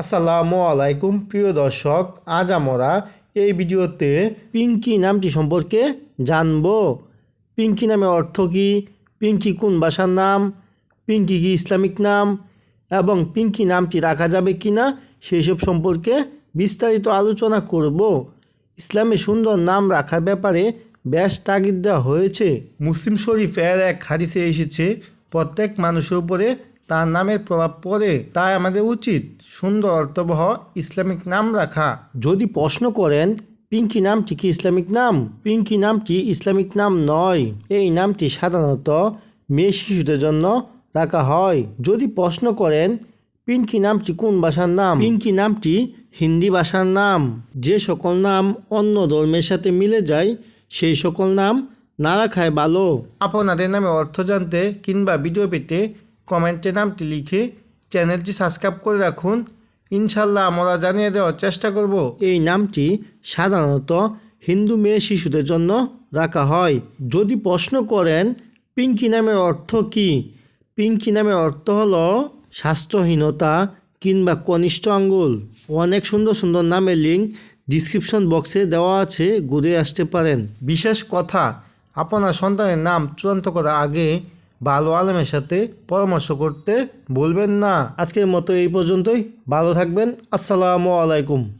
আসসালামু আলাইকুম, প্রিয় দর্শক। আজ আমরা এই ভিডিওতে পিঙ্কি নামটি সম্পর্কে জানব। পিঙ্কি নামের অর্থ কী? পিঙ্কি কোন ভাষার নাম? পিঙ্কি কি ইসলামিক নাম? এবং পিঙ্কি নামটি রাখা যাবে কি না সেই সব সম্পর্কে বিস্তারিত আলোচনা করব। ইসলামে সুন্দর নাম রাখার ব্যাপারে বেশ তাগিদ দেওয়া হয়েছে। মুসলিম শরীফের এক হাদিসে এসেছে, প্রত্যেক মানুষের উপরে তার নামের প্রভাব পড়ে তাই আমাদের উচিত সুন্দর অর্থবহ ইসলামিক নাম রাখা। যদি প্রশ্ন করেন পিঙ্কি নামটি কি ইসলামিক নাম? পিঙ্কি নামটি ইসলামিক নাম নয়। এই নামটি সাধারণত মেয়ে শিশুদের জন্য রাখা হয়। যদি প্রশ্ন করেন পিঙ্কি নামটি কোন ভাষার নাম? পিঙ্কি নামটি হিন্দি ভাষার নাম? যে সকল নাম অন্য ধর্মের সাথে মিলে যায় সেই সকল নাম না রাখায় ভালো। আপনাদের নামে অর্থ জানতে কিংবা ভিডিও পেতে কমেন্টে নামটি লিখে চ্যানেলটি সাবস্ক্রাইব করে রাখুন। ইনশাল্লাহ আমরা জানিয়ে দেওয়ার চেষ্টা করব। এই নামটি সাধারণত হিন্দু মেয়ে শিশুদের জন্য রাখা হয়। যদি প্রশ্ন করেন, পিঙ্কি নামের অর্থ কী? পিঙ্কি নামের অর্থ হল স্বাস্থ্যহীনতা কিংবা কনিষ্ঠ আঙ্গুল। অনেক সুন্দর সুন্দর নামের লিঙ্ক ডিসক্রিপশন বক্সে দেওয়া আছে, ঘুরে আসতে পারেন। বিশেষ কথা, আপনার সন্তানের নাম চূড়ান্ত করার আগে ভালো আলমের সাথে পরামর্শ করতে ভুলবেন না। আজকের মতো এই পর্যন্তই। ভালো থাকবেন। আসসালামু আলাইকুম।